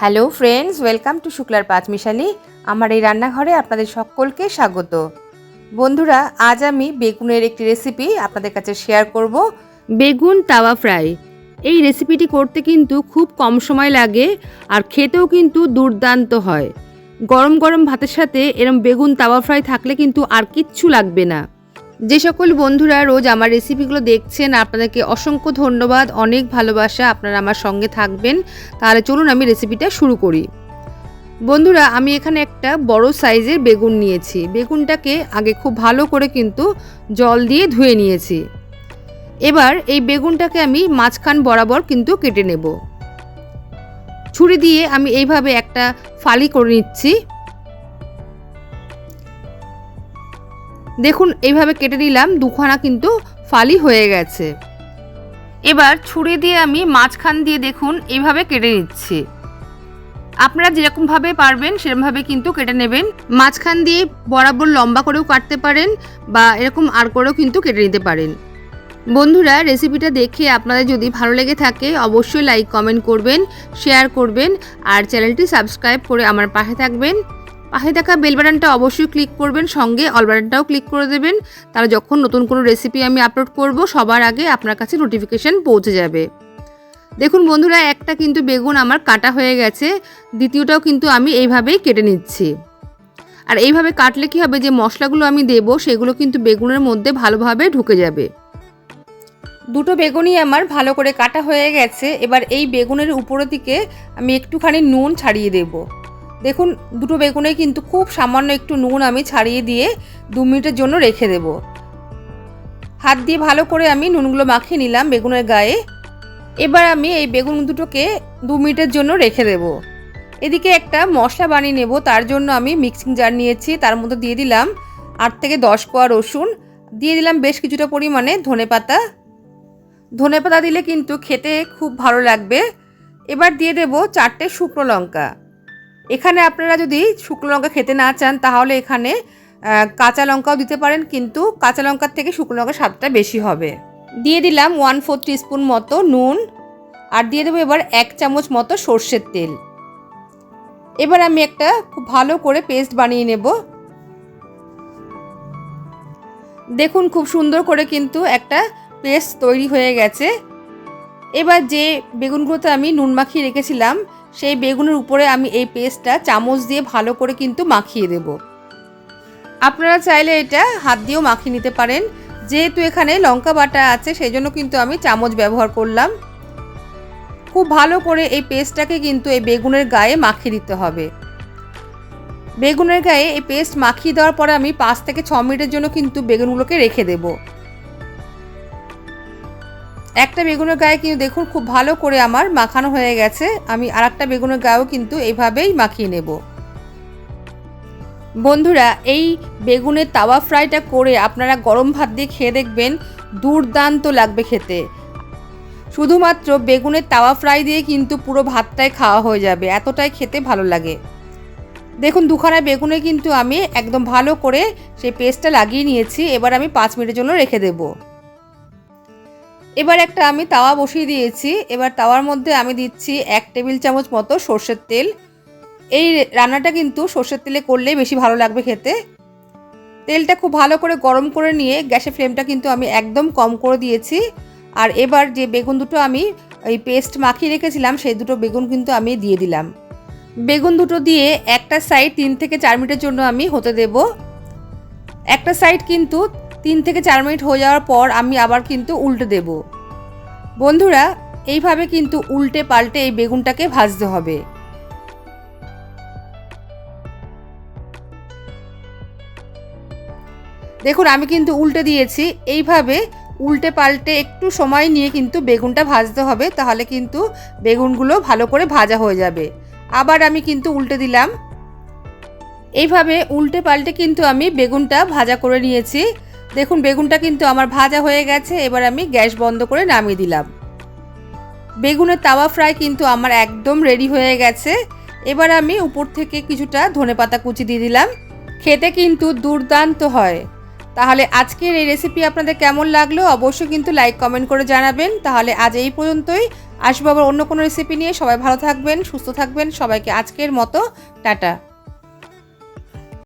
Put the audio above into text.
Hello friends, welcome to শুক্লার পাঁচমিশালি আমার এই রান্নাঘরে আপনাদের সকলকে স্বাগত। বন্ধুরা, আজ আমি বেগুনের একটি রেসিপি আপনাদের কাছে শেয়ার করব। বেগুন তাওয়া ফ্রাই এই রেসিপিটি করতে কিন্তু খুব কম সময় লাগে আর খেতেও কিন্তু দুর্দান্ত হয়। গরম গরম ভাতের সাথে এরম বেগুন তাওয়া ফ্রাই থাকলে কিন্তু আর কিচ্ছু লাগবে না। যে সকল বন্ধুরা রোজ আমার রেসিপিগুলো দেখছেন, আপনাদেরকে অসংখ্য ধন্যবাদ, অনেক ভালোবাসা আপনারা আমার সঙ্গে থাকবেন। তাহলে চলুন আমি রেসিপিটা শুরু করি। বন্ধুরা, আমি এখানে একটা বড় সাইজের বেগুন নিয়েছি। বেগুনটাকে আগে খুব ভালো করে কিন্তু জল দিয়ে ধুয়ে নিয়েছি। এবার এই বেগুনটাকে আমি মাঝখান বরাবর কিন্তু কেটে নেব। ছুরি দিয়ে আমি এইভাবে একটা ফালি করে নিচ্ছি। দেখুন, এইভাবে কেটে নিলাম, দুখানা কিন্তু ফালি হয়ে গেছে। এবার ছুরি দিয়ে আমি মাঝখান দিয়ে দেখুন, এইভাবে কেটে নিচ্ছি। আপনারা যেরকমভাবে পারবেন, সেরকমভাবে কিন্তু কেটে নেবেন। মাঝখান দিয়ে বরাবর লম্বা করেও কাটতে পারেন বা এরকম আর করেও কিন্তু কেটে নিতে পারেন। বন্ধুরা, রেসিপিটা দেখে আপনাদের যদি ভালো লেগে থাকে, অবশ্যই লাইক, কমেন্ট করবেন, শেয়ার করবেন, আর চ্যানেলটি সাবস্ক্রাইব করে আমার পাশে থাকবেন। পাশে থাকা বেল বাটনটা অবশ্যই ক্লিক করবেন, সঙ্গে অল বাটনটাও ক্লিক করে দেবেন। তাহলে যখন নতুন কোনো রেসিপি আমি আপলোড করব, সবার আগে আপনার কাছে নোটিফিকেশান পৌঁছে যাবে। দেখুন বন্ধুরা, একটা কিন্তু বেগুন আমার কাটা হয়ে গেছে, দ্বিতীয়টাও কিন্তু আমি এইভাবেই কেটে নিচ্ছি। আর এইভাবে কাটলে কি হবে, যে মশলাগুলো আমি দেব, সেগুলো কিন্তু বেগুনের মধ্যে ভালোভাবে ঢুকে যাবে। দুটো বেগুনই আমার ভালো করে কাটা হয়ে গেছে, এবার এই বেগুনের উপরের দিকে আমি একটুখানি নুন ছাড়িয়ে দেবো। দেখুন, দুটো বেগুনে কিন্তু খুব সামান্য একটু নুন আমি ছাড়িয়ে দিয়ে দু মিনিটের জন্য রেখে দেব। হাত দিয়ে ভালো করে আমি নুনগুলো মাখিয়ে নিলাম বেগুনের গায়ে। এবার আমি এই বেগুন দুটোকে দু মিনিটের জন্য রেখে দেব। এদিকে একটা মশলা বানিয়ে নেব, তার জন্য আমি মিক্সিং জার নিয়েছি, তার মধ্যে দিয়ে দিলাম আট থেকে দশ কোয়া রসুন। দিয়ে দিলাম বেশ কিছুটা পরিমাণে ধনে পাতা। ধনে পাতা দিলে কিন্তু খেতে খুব ভালো লাগবে। এবার দিয়ে দেব চারটে শুকনো লঙ্কা। এখানে আপনারা যদি শুকনো লঙ্কা খেতে না চান, তাহলে এখানে কাঁচা লঙ্কাও দিতে পারেন, কিন্তু কাঁচা লঙ্কার থেকে শুকনো লঙ্কার স্বাদটা বেশি হবে। দিয়ে দিলাম ওয়ান ফোর টিস্পুন মতো নুন, আর দিয়ে দেবো এবার এক চামচ মতো সর্ষের তেল। এবার আমি একটা খুব ভালো করে পেস্ট বানিয়ে নেব। দেখুন খুব সুন্দর করে কিন্তু একটা পেস্ট তৈরি হয়ে গেছে। এবার যে বেগুনগুলোতে আমি নুন মাখিয়ে রেখেছিলাম সেই বেগুনের উপরে আমি এই পেস্টটা চামচ দিয়ে ভালো করে কিন্তু মাখিয়ে দেব। আপনারা চাইলে এটা হাত দিয়েও মাখিয়ে নিতে পারেন। যেহেতু এখানে লঙ্কা বাটা আছে সেই জন্য কিন্তু আমি চামচ ব্যবহার করলাম। খুব ভালো করে এই পেস্টটাকে কিন্তু এই বেগুনের গায়ে মাখিয়ে দিতে হবে। বেগুনের গায়ে এই পেস্ট মাখিয়ে দেওয়ার পরে আমি পাঁচ থেকে ছ মিনিটের জন্য কিন্তু বেগুনগুলোকে রেখে দেবো। একটা বেগুনের গায়ে কিন্তু দেখুন খুব ভালো করে আমার মাখানো হয়ে গেছে। আমি আর একটা বেগুনের গায়েও কিন্তু এইভাবেই মাখিয়ে নেব। বন্ধুরা, এই বেগুনের তাওয়া ফ্রাইটা করে আপনারা গরম ভাত দিয়ে খেয়ে দেখবেন দুর্দান্ত লাগবে খেতে। শুধুমাত্র বেগুনের তাওয়া ফ্রাই দিয়ে কিন্তু পুরো ভাতটাই খাওয়া হয়ে যাবে, এতটাই খেতে ভালো লাগে। দেখুন, দুখানা বেগুনে কিন্তু আমি একদম ভালো করে সেই পেস্টটা লাগিয়ে নিয়েছি, এবার আমি পাঁচ মিনিটের জন্য রেখে দেবো। এবার একটা আমি তাওয়া বসিয়ে দিয়েছি। এবার তাওয়ার মধ্যে আমি দিচ্ছি এক টেবিল চামচ মতো সর্ষের তেল। এই রান্নাটা কিন্তু সর্ষের তেলে করলেই বেশি ভালো লাগবে খেতে। তেলটা খুব ভালো করে গরম করে নিয়ে গ্যাসের ফ্লেমটা কিন্তু আমি একদম কম করে দিয়েছি। আর এবার যে বেগুন দুটো আমি ওই পেস্ট মাখিয়ে রেখেছিলাম, সেই দুটো বেগুন কিন্তু আমি দিয়ে দিলাম। বেগুন দুটো দিয়ে একটা সাইড তিন থেকে চার মিনিটের জন্য আমি হতে দেব। একটা সাইড কিন্তু তিন থেকে চার মিনিট হয়ে যাওয়ার পর আমি আবার কিন্তু উল্টে দেব। বন্ধুরা, এইভাবে কিন্তু উল্টে পাল্টে এই বেগুনটাকে ভাজতে হবে। দেখুন, আমি কিন্তু উল্টে দিয়েছি। এইভাবে উল্টে পাল্টে একটু সময় নিয়ে কিন্তু বেগুনটা ভাজতে হবে, তাহলে কিন্তু বেগুনগুলো ভালো করে ভাজা হয়ে যাবে। আবার আমি কিন্তু উল্টে দিলাম। এইভাবে উল্টে পাল্টে কিন্তু আমি বেগুনটা ভাজা করে নিয়েছি। দেখুন, বেগুনটা কিন্তু আমার ভাজা হয়ে গেছে, এবার আমি গ্যাস বন্ধ করে নামিয়ে দিলাম। বেগুনের তাওয়া ফ্রাই কিন্তু আমার একদম রেডি হয়ে গেছে। এবার আমি উপর থেকে কিছুটা ধনে পাতা কুচি দিয়ে দিলাম। খেতে কিন্তু দুর্দান্ত হয়। তাহলে আজকের এই রেসিপি আপনাদের কেমন লাগল? অবশ্যই কিন্তু লাইক কমেন্ট করে জানাবেন। তাহলে আজ এই পর্যন্তই। আসব আবার অন্য কোনো রেসিপি নিয়ে। সবাই ভালো থাকবেন, সুস্থ থাকবেন। সবাইকে আজকের মতো, টাটা।